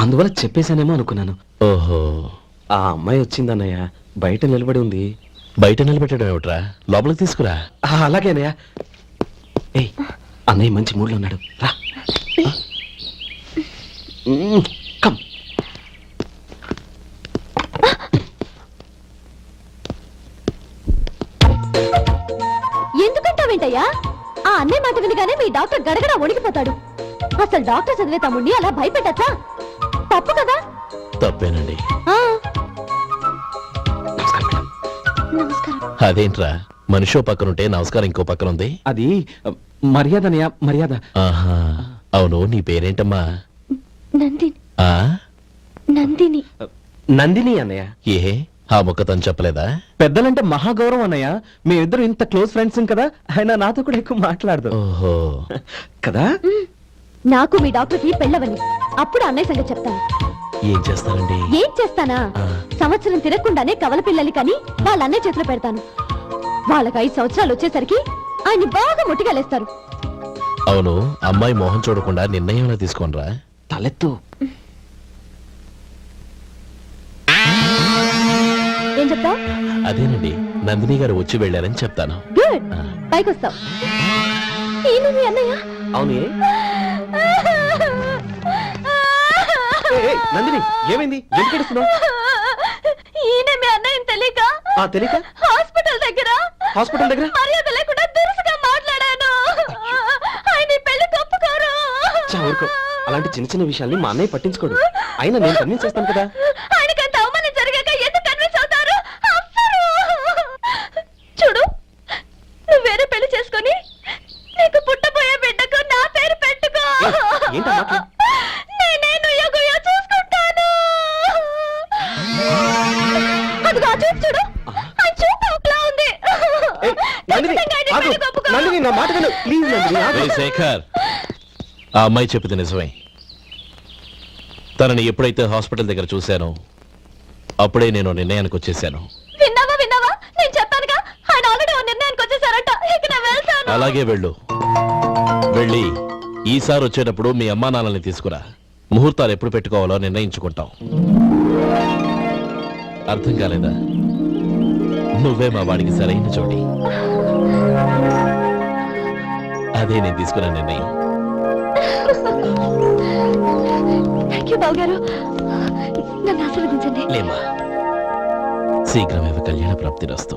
అందువల్ల చెప్పేశానేమో అనుకున్నాను. ఓహో. ఆ అమ్మాయి వచ్చింది అన్నయ్య బయట నిలబడి ఉంది. బయట నిలబెట్టడం ఏమిట్రా? లోపలికి తీసుకురా. ఆ, అలాగే అన్నయ్య. ఏయ్ అన్నయ్య మంచి మూడ్లో ఉన్నాడు. రా. మ్మ్, కమ్. ఎందుకంటావేంటయ్యా? ఆ అన్నయ్య మాట వినగానే మీ డాక్టర్ గడగడ వణికిపోతాడు. అసలు డాక్టర్ చదివే తమ్ముడిని అలా భయపెట్టచ్చా? తప్పు కదా? తప్పేనండి. ఆ, నమస్కారం అదేంట్రా? మనిషో పక్కనుంటే నమస్కారం ఇంకో పక్కన ఉంది అది మర్యాద అన్నయ్య మర్యాద. ఆహా అవును నీ పేరేంటమ్మా? నందిని. ఆ? నందిని. ఆ, నందిని అన్నయ్య. ఏ? ఆ ముక్క తను చెప్పలేదా? పెద్దలంటే మహాగౌరవం అన్నయ్య. మేమిద్దరు ఇంత క్లోజ్ ఫ్రెండ్స్ కదా ఆయన నాతో కూడా ఎక్కువ మాట్లాడదు. ఓహో. కదా? నాకు మీ డాక్టర్కి పెళ్ళవని. అప్పుడు అన్నయ్య సంగతి చెప్తాను. ఏం చేస్తానండి ఏం చేస్తానా. సంవత్సరం తిరగకుండానే కవల పిల్లలు కని వాళ్ళ అన్నయ్య చేతిలో పెడతాను. వాళ్ళకి ఐదు సంవత్సరాలు వచ్చేసరికి ఆయన్ని బాగా ముట్టిగలేస్తారు అవును అమ్మాయి మొహం చూడకుండా నిర్ణయం తీసుకోనరా? తలెత్తు. ఏం చెప్తావు? అదేనండి నందిని గారు వచ్చి వెళ్ళారని చెప్తాను. గుడ్. ఆ. పైకొస్తావు. ఈయన మీ అన్నయ్య? అవును. ఏ? ఏయ్, ఏయ్, నందిని ఏమైంది? ఎందుకు ఏడుస్తున్నావ్? ఈయన మీ అన్నయ్యని తెలియక ఆ తెలియక? హాస్పిటల్ దగ్గర హాస్పిటల్ దగ్గర? మర్యాద లేకుండా దురుసుగా మాట్లాడాను. ఆయన పెళ్ళి తప్పుకోరు. అలాంటి చిన్న చిన్న విషయాల్ని మా అన్నయ్య పట్టించుకోడు. అయినా నేను కన్విన్స్ చేస్తాను కదా. ప్లీజ్ నందిని శేఖర్. ఆ అమ్మాయి చెప్పింది నిజమే. తనని ఎప్పుడైతే హాస్పిటల్ దగ్గర చూశానో అప్పుడే నేను నిర్ణయానికి వచ్చేసాను. విన్నావా విన్నావా? నేను చెప్పానుగా ఆయన ఆల్రెడీ ఓ నిర్ణయానికి వచ్చేసారట. ఇక నేను వెళ్తాను. అలాగే వెళ్ళు. వెళ్ళి ఈసారి వచ్చేటప్పుడు మీ అమ్మా నాన్నల్ని తీసుకురా. ముహూర్తాలు ఎప్పుడు పెట్టుకోవాలో నిర్ణయించుకుంటాం. అర్థం కాలేదా? నువ్వే మా వాడికి సరైన చోటి అదే నేను తీసుకున్న నిర్ణయం. థ్యాంక్ యూ బాబు గారు నన్ను ఆశీర్వదించండి. లేమా శీఘ్రమేవ కళ్యాణ ప్రాప్తి రస్తు.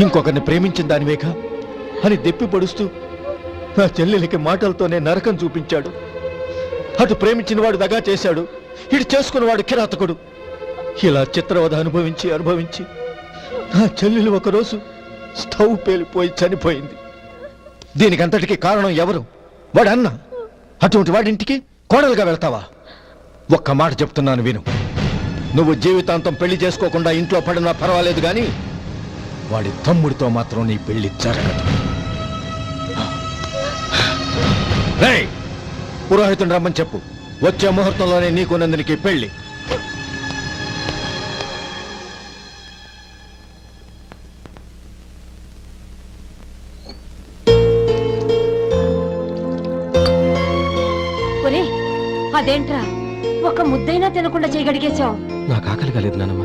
ఇంకొకరిని ప్రేమించిన దానివేగా అని దెప్పిపడుస్తూ నా చెల్లెలికి మాటలతోనే నరకం చూపించాడు. అటు ప్రేమించిన వాడు దగా చేశాడు. ఇటు చేసుకున్నవాడు కిరాతకుడు. ఇలా చిత్రవధ అనుభవించి అనుభవించి నా చెల్లెలు ఒకరోజు స్టవ్ పేలిపోయి చనిపోయింది. దీనికంతటికి కారణం ఎవరు? వాడు అన్న. అటువంటి వాడింటికి కోడలుగా వెళ్తావా? ఒక్క మాట చెప్తున్నాను విను. నువ్వు జీవితాంతం పెళ్ళి చేసుకోకుండా ఇంట్లో పడినా పర్వాలేదు కానీ వాడి తమ్ముడితో మాత్రం నీ పెళ్ళి జరగదు. రేయ్, పురోహితుని రమ్మని చెప్పు. వచ్చే ముహూర్తంలోనే నీకు నందినికి పెళ్ళి. అదేంట్రా? ఒక ముద్దైనా తినకుండా చేయగడిగేశావు నాకు ఆకలి కాలేదు నానమ్మ.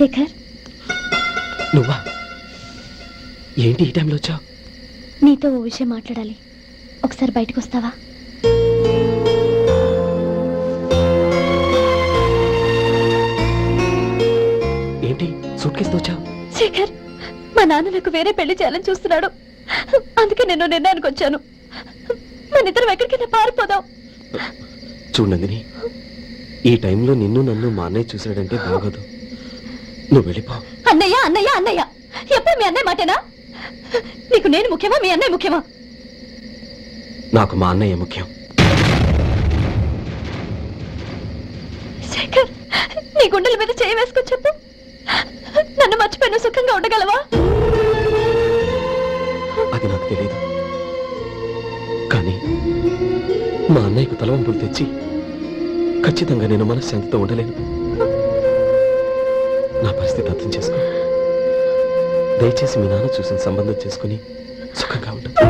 శేఖర్ నువ్వా? ఏంటి ఈ టైంలో వచ్చావు? నీతో ఓ విషయం మాట్లాడాలి. ఒకసారి బయటకు వస్తావా? ఏంటి? సూట్ కేసుతో వచ్చావు? శేఖర్ మా నాన్న నాకు వేరే పెళ్ళి చేయాలని చూస్తున్నాడు. అందుకే నేను నిర్ణయానికి వచ్చాను. మన ఇద్దరం ఎక్కడికైనా పారిపోదాం. చూడు నందిని ఈ టైంలో నిన్ను నన్ను మా అన్నయ్య చూశాడంటే బాగోదు. నువ్వు వెళ్ళిపో. అన్నయ్య అన్నయ్య అన్నయ్య. ఎప్పుడు మీ అన్నయ్య మాటేనా? నీకు నేను ముఖ్యమా మీ అన్నయ్య ముఖ్యమా? నాకు మా అన్నయ్య ముఖ్యం. శేఖర్ నీ గుండెల మీద చేయి వేసుకొని చెప్పు. నన్ను మర్చిపోయిన సుఖంగా ఉండగలవా? అది నాకు తెలియదు కానీ మా అన్నయ్యకు తలవంపులు తెచ్చి ఖచ్చితంగా నేను మనశ్శాంతితో ఉండలేను. నా పరిస్థితి అర్థం చేసుకో. దయచేసి మీ నాన్న చూసిన సంబంధం చేసుకుని సుఖంగా ఉంటుంది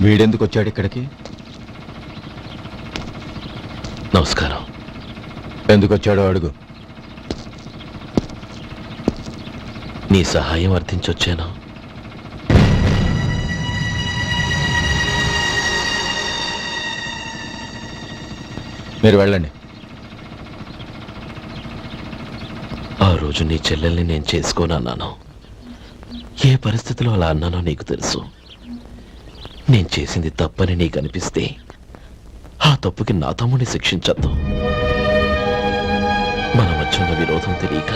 వీడెందుకు వచ్చాడు ఇక్కడికి? నమస్కారం. ఎందుకు వచ్చాడో అడుగు. నీ సహాయం అర్థించొచ్చాను? మీరు వెళ్ళండి. ఆ రోజు నీ చెల్లెల్ని నేను చేసుకోనన్నాను. ఏ పరిస్థితిలో అలా అన్నానో నీకు తెలుసు. నేను చేసింది తప్పని నీకు అనిపిస్తే ఆ తప్పుకి నా తమ్ముడిని శిక్షించద్దు. మన మధ్య ఉన్న విరోధం తెలియక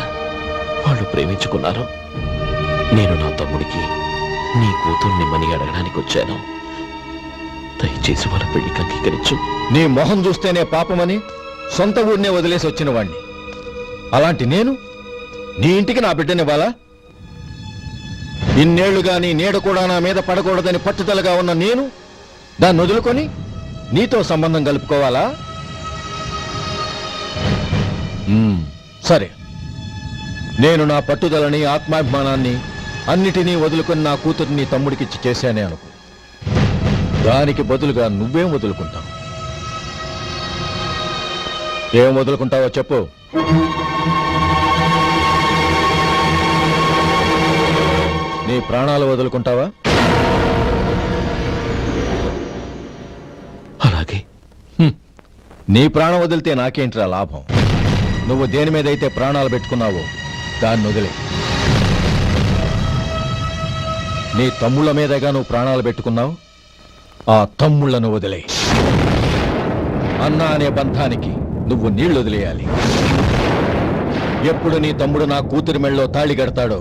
వాళ్ళు ప్రేమించుకున్నారు నేను నా తమ్ముడికి నీ కూతుర్ని మని అడగడానికి వచ్చాను. దయచేసి వాళ్ళ పెళ్ళికి అంగీకరించు. నీ మొహం చూస్తేనే పాపమని సొంత ఊరినే వదిలేసి వచ్చిన వాణ్ణి. అలాంటి నేను నీ ఇంటికి నా బిడ్డనివ్వాలా? ఇన్నేళ్ళుగా నీ నీడ కూడా నా మీద పడకూడదని పట్టుదలగా ఉన్న నేను దాన్ని వదులుకొని నీతో సంబంధం కలుపుకోవాలా? సరే. నేను నా పట్టుదలని ఆత్మాభిమానాన్ని అన్నిటినీ వదులుకొని నా కూతుర్ని తమ్ముడికిచ్చి చేశానే అనుకో. దానికి బదులుగా నువ్వేం వదులుకుంటావు? ఏం వదులుకుంటావో చెప్పు. నీ ప్రాణాలు వదులుకుంటావా? అలాగే. నీ ప్రాణం వదిలితే నాకేంట్రా లాభం? నువ్వు దేని మీద అయితే ప్రాణాలు పెట్టుకున్నావో దాన్ని వదిలే. నీ తమ్ముళ్ళ మీదగా నువ్వు ప్రాణాలు పెట్టుకున్నావు ఆ తమ్ముళ్ళను వదిలే. అన్న అనే బంధానికి నువ్వు నీళ్ళు వదిలేయాలి ఎప్పుడు నీ తమ్ముడు నా కూతురి మెళ్ళలో తాళి కడతాడో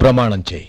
ప్రమాణం చేయి.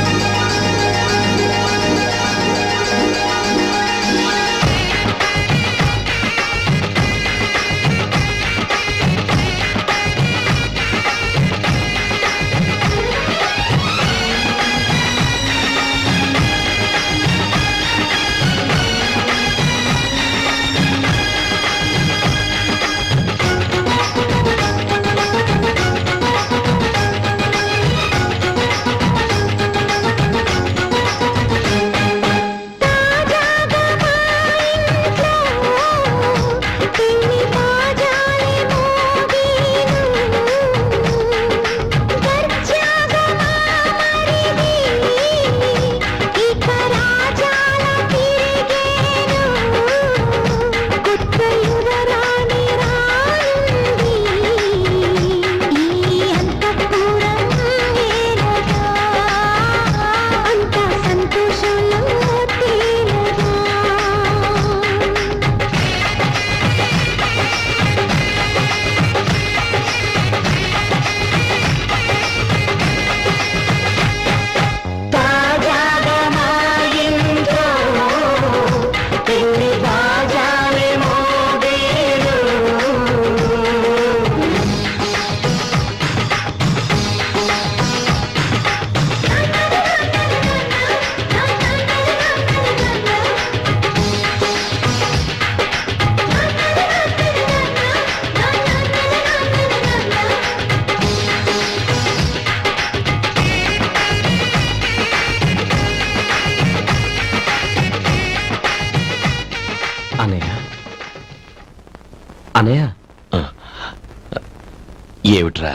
ఏమిట్రా?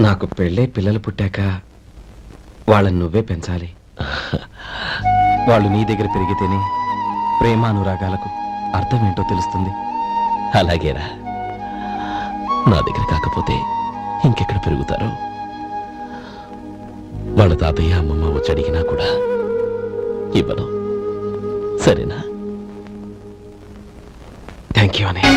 నాకు పెళ్ళై పిల్లలు పుట్టాక వాళ్ళని నువ్వే పెంచాలి. వాళ్ళు నీ దగ్గర పెరిగితేనే ప్రేమానురాగాలకు అర్థం ఏంటో తెలుస్తుంది. అలాగేరా. నా దగ్గర కాకపోతే ఇంకెక్కడ పెరుగుతారు? వాళ్ళ తాతయ్య అమ్మమ్మ వచ్చి అడిగినా కూడా ఇవ్వను. సరేనా? థ్యాంక్ యూ అనయ్య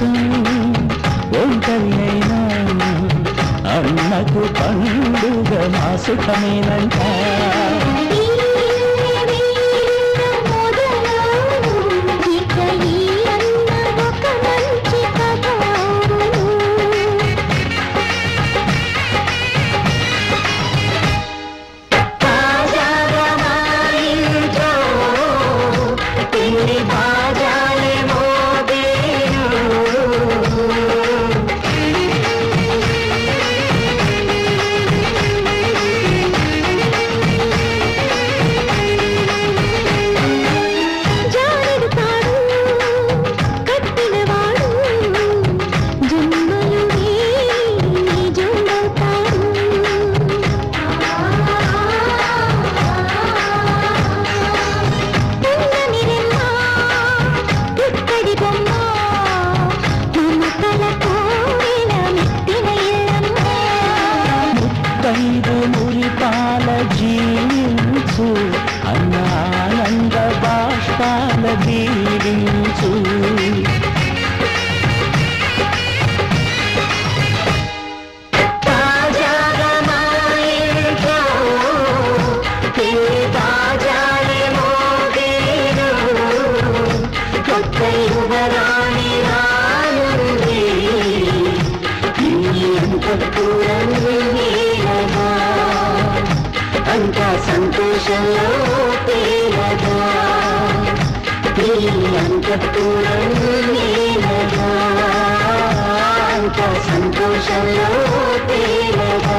కోసం ఒంటరి అయినా అన్నకు పండుగ మా సుఖమేనంట. సంతోషంలో తేలగా అంత సంతోషంలో తేలగా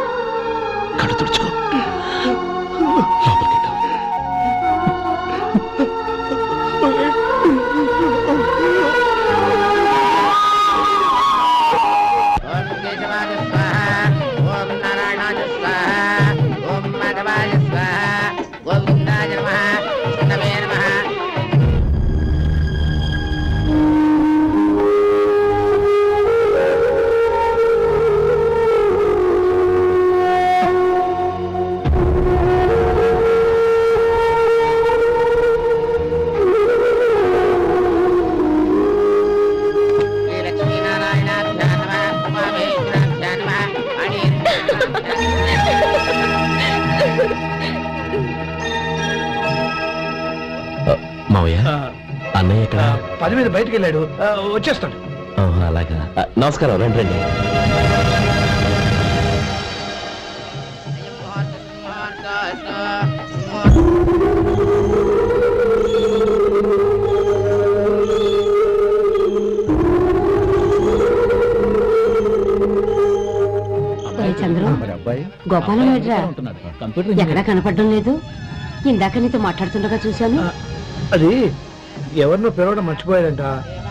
తుడుచుకో. బయటికి వెళ్ళాడు. వచ్చేస్తాడు. అలాగా. నమస్కారం రండి రండి. గోపాలం ఏడ్రా? ఎక్కడా కనపడడం లేదు? ఇందాక నీతో మాట్లాడుతుండగా చూశాను. అది ఎవరినో పిలవడం మర్చిపోయాడంట.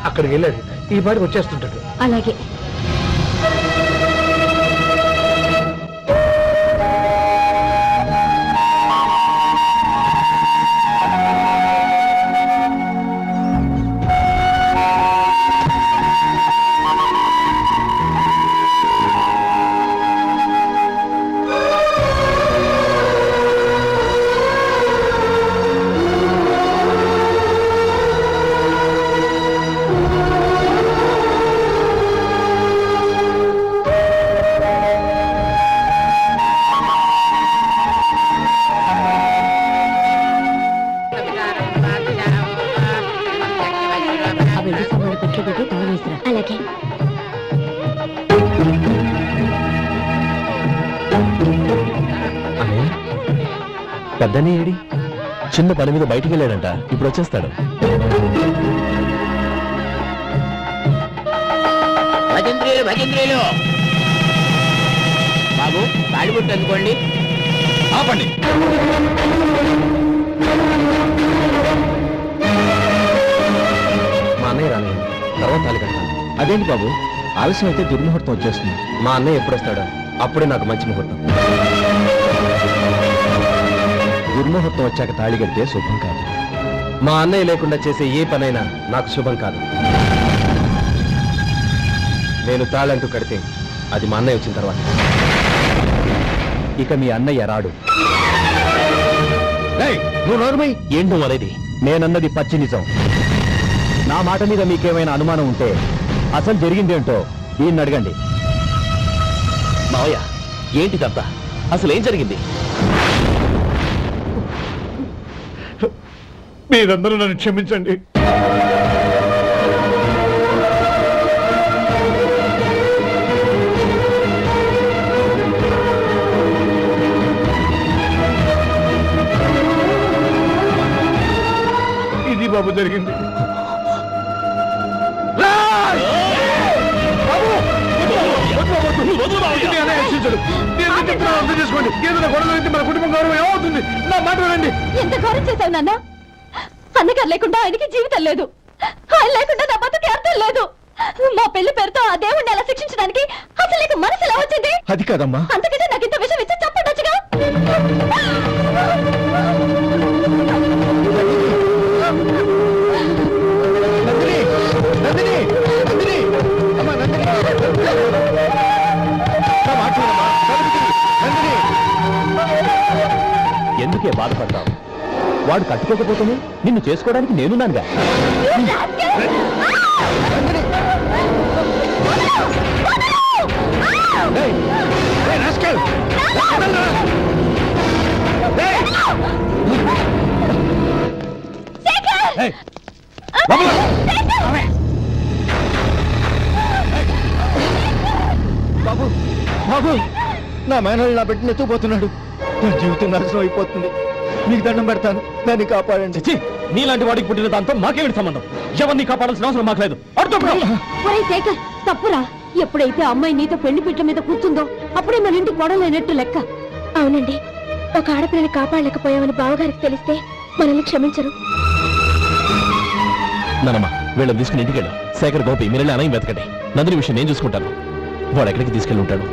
అక్కడికి వెళ్ళాడు. ఈ పాటికి వచ్చేస్తుంటాడు. అలాగే. పెద్దనే ఏడి? చిన్న పని మీద బయటికి వెళ్ళాడంట. ఇప్పుడు వచ్చేస్తాడు. భజంత్రీలు భజంత్రీలు! బాబు తాడిబుట్టు అందుకోండి. ఆపండి. మా అన్నయ్య రాలేదు. తర్వాత కడతాను. అదేంటి బాబు? ఆలస్యం అయితే దుర్ముహూర్తం వచ్చేస్తుంది. మా అన్నయ్య ఎప్పుడు వస్తాడో? అప్పుడే నాకు మంచి ముహూర్తం. దుర్ముహూర్తం వచ్చాక తాళి కడితే శుభం కాదు. మా అన్నయ్య లేకుండా చేసే ఏ పనైనా నాకు శుభం కాదు. నేను తాళంటూ కడితే అది మా అన్నయ్య వచ్చిన తర్వాత. ఇక మీ అన్నయ్య రాడు. నువ్వు నోర్మై ఏంటో అనేది? నేనన్నది పచ్చి నిజం. నా మాట మీద మీకేమైనా అనుమానం ఉంటే అసలు జరిగిందేంటో ఈయన్ని అడగండి. మావయ్య ఏంటిదంతా? అసలు ఏం జరిగింది? మీరందరూ నన్ను క్షమించండి. ఇది బాబు జరిగింది. అర్థం చేసుకోండి ఏదైనా గొడవ అయితే మన కుటుంబం గౌరవం ఏమవుతుంది? నా మాట వినండి. ఎంత గౌరవం చేశావు నాన్న. అన్నగారు లేకుండా ఆయనకి జీవితం లేదు. ఆయన లేకుండా నా బతుకి అర్థం లేదు. మా పెళ్ళి పేరుతో ఆ దేవుణ్ణి అలా శిక్షించడానికి అసలు నీకు మనసు ఎలా వచ్చింది? అది కాదమ్మా. అంతకంటే నాకు ఇంత విషయం ఇచ్చి చెప్పండొచ్చుగా నందిని నందిని నందిని. అమ్మా నందిని. నా మాట వినమ్మా. నందిని, నందిని. ఎందుకే బాధపడతావు వాడు కట్టుకోకపోతేనే నిన్ను చేసుకోవడానికి నేనున్నానుగా! బాబు! బాబు! నా మేనల్ని నా బిడ్డను ఎత్తుకుపోతున్నాడు. నా జీవితం నాశనం అయిపోతుంది. మీకు దండం పెడతాను. దాన్ని కాపాడండి. నీలాంటి వాడికి పుట్టిన దాంతో మాకేమిటి సంబంధం? ఎవరిని కాపాడాల్సిన అవసరం మాకు లేదు. ఒరే శేఖర్ తప్పురా. ఎప్పుడైతే అమ్మాయి నీతో పెళ్ళి పీటల మీద కూర్చుందో అప్పుడే మన ఇంటికి గొడవలేనట్టు లెక్క. అవునండి. ఒక ఆడపిల్లని కాపాడలేకపోయామని బావగారికి తెలిస్తే మనల్ని క్షమించరు. నానమ్మ వీళ్ళని తీసుకుని ఇంటికి వెళ్ళు. శేఖర్ గోపి మీరు అన్నయ్య వెతకండి. నందిని విషయం నేను చూసుకుంటాను. వాడు ఎక్కడికి తీసుకెళ్ళి ఉంటాడు?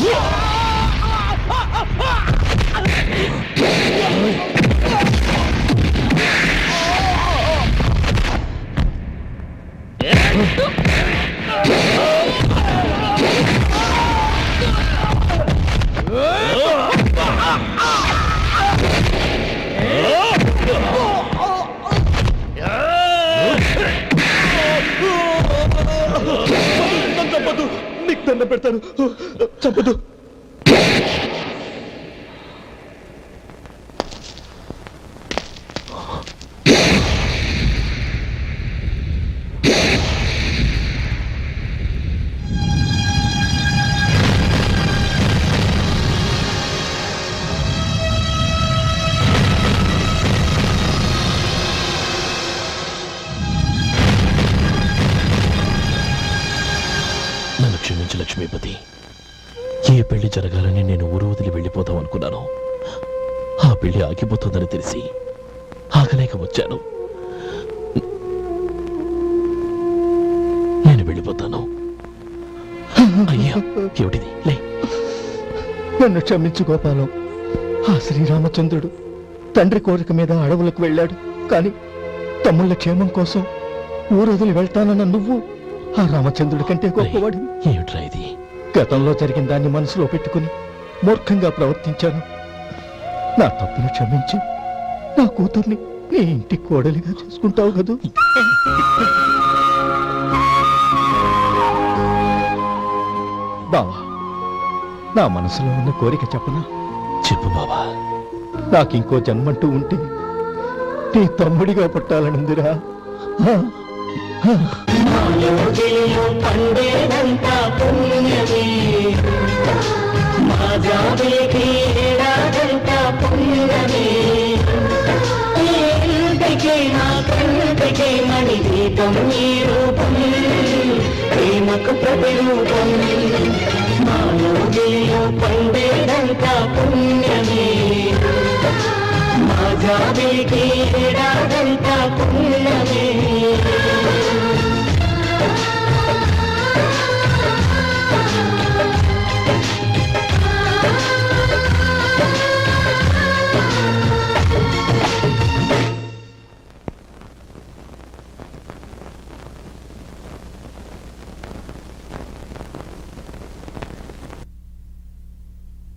Ah! Ah! Ah! Ah! Ah! దండ పెడతాను. చంపదు క్షమించు లక్ష్మీపతి. ఏ పెళ్ళి జరగాలని నేను ఊరు వదిలి వెళ్ళిపోదాం అనుకున్నాను ఆ పెళ్ళి ఆగిపోతుందని తెలిసి ఆగలేక వచ్చాను. నేను వెళ్ళిపోతాను. అయ్యా ఏమిటిది? లే. నన్ను క్షమించు గోపాలం. ఆ శ్రీరామచంద్రుడు తండ్రి కోరిక మీద అడవులకు వెళ్ళాడు. కానీ తమ్ముళ్ళ క్షేమం కోసం ఊరు వదిలి వెళ్తానన్న నువ్వు ఆ రామచంద్రుడి కంటే గొప్పవాడివి. ఏమిట్రా ఇది? గతంలో జరిగిన దాన్ని మనసులో పెట్టుకుని మూర్ఖంగా ప్రవర్తించాను. నా తప్పును క్షమించి. నా కూతుర్ని నీ ఇంటి కోడలిగా చేసుకుంటావు కదూ? బావా నా మనసులో ఉన్న కోరిక చెప్పనా? చెప్పు బాబా నాకింకో జన్మంటూ ఉంటే నీ తమ్ముడిగా పుట్టాలనుందిరా? ప్రేమకు ప్రతిరూపం మానవుడిలో పండేదంతా పుణ్యమే. మా జాబిలికి ఏడాదంతా పుణ్యమే